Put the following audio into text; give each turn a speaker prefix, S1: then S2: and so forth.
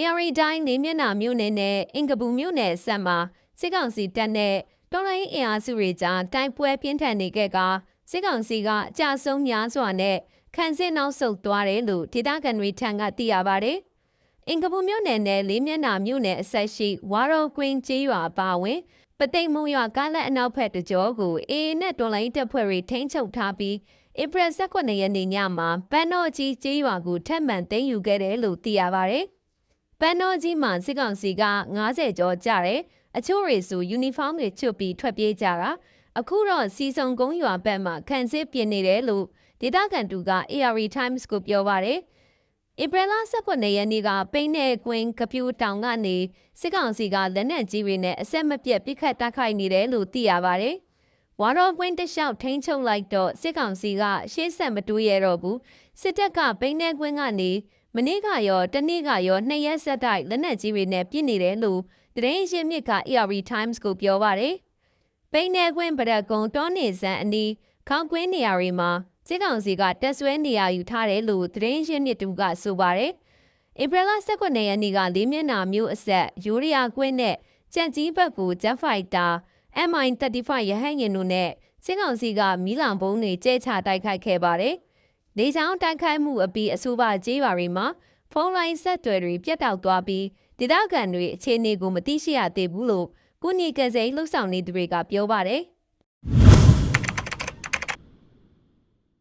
S1: AR တိုင်းနေမျက်နှာမြို့နယ်နဲ့အင်ကပူမြို့နယ်ဆက်မှာစစ်ကောင်စီတပ်နဲ့တော်လိုင်းအင်အားစုတွေကြားတိုက်ပွဲပြင်းထန်နေခဲ့ကစစ်ကောင်စီကအကြဆုံးများစွာနဲ့ခံစစ်နောက်ဆုတ်သွားတယ်လို့ဒေသခံတွေထံကသိရပါတယ်။အင်ကပူမြို့နယ်နဲ့လေးမျက်နှာမြို့နယ်အဆက်ရှိဝါရောကွင်းကျေးရွာအပါအဝင်ပသိမ်မုံရွာကားလက်အနောက်ဘက်တကြောကိုအေအေနဲ့တော်လိုင်းတပ်ဖွဲ့တွေထိန်းချုပ်ထားပြီးဧပြီ18ရက်နေ့ညမှာပန်းတော်ကြီးကျေးရွာကိုထပ်မံသိမ်းယူခဲ့တယ်လို့သိရပါတယ်။ ပန်းတော်ကြီးမှာစစ်ကောင်စီက90ကျော်ကြတယ်အချို့တွေဆိုယူနီဖောင်းတွေချွတ်ပြီးထွက်ပြေးကြတာအခုတော့စီစုံကုန်းရွာဘက်မှာခန့်စစ်ပြင်နေတယ်လို့ဒေသခံတူက AR Times ကိုပြောပါတယ်။ဧပြီလ18ရက်နေ့ကပိန်းနယ်ကွင်းကပြူတောင်ကနေစစ်ကောင်စီကလက်နက်ကြီးတွေနဲ့အဆက်မပြတ်ပစ်ခတ်တိုက်ခိုက်နေတယ်လို့သိရပါတယ်။ ဝါတော်ကွင်းတလျှောက်ထိန်းချုပ်လိုက်တော့စစ်ကောင်စီကရှေ့ဆက်မတိုးရတော့ဘူးစစ်တပ်ကပိန်းနယ်ကွင်းကနေမနေ့ကရောတနေ့ကရောနှစ်ရက်ဆက်တိုက်လက်နက်ကြီးတွေနဲ့ပြစ်နေတယ်လို့တရင်ရင်းမြစ်က AR Times ကိုပြောပါတယ်။ပိန်းနယ်ကွင်းဗရက်ကုံတောနေစံအနီးခေါကွင်းနေရာတွေမှာစစ်ကောင်စီကတက်ဆွဲနေရယူထားတယ်လို့သတင်းရင်းမြစ်တူကဆိုပါတယ်။ဧပြီလ18ရက်နေ့ကလေးမျက်နှာမျိုးအဆက်ယူရီးယားကွင်းနဲ့ကြက်ကြီးဘက်ကိုဂျက်ဖိုက်တာ MI35 ရဟတ်ယာဉ်တို့နဲ့စစ်ကောင်စီကမီးလောင်ပုံးတွေကျဲချတိုက်ခိုက်ခဲ့ပါတယ်။နေချောင်းတိုက်ခိုက်မှုအပြီးအဆိုပါကြေးရွာတွေမှာဖုန်းလိုင်းဆက်သွယ်တွေပြတ်တောက်သွားပြီးဒေသခံတွေအခြေအနေကိုမသိရှိရသေးဘူးလို့ကုညီကယ်ဆယ်လှုပ်ဆောင်နေသူတွေကပြောပါတယ်။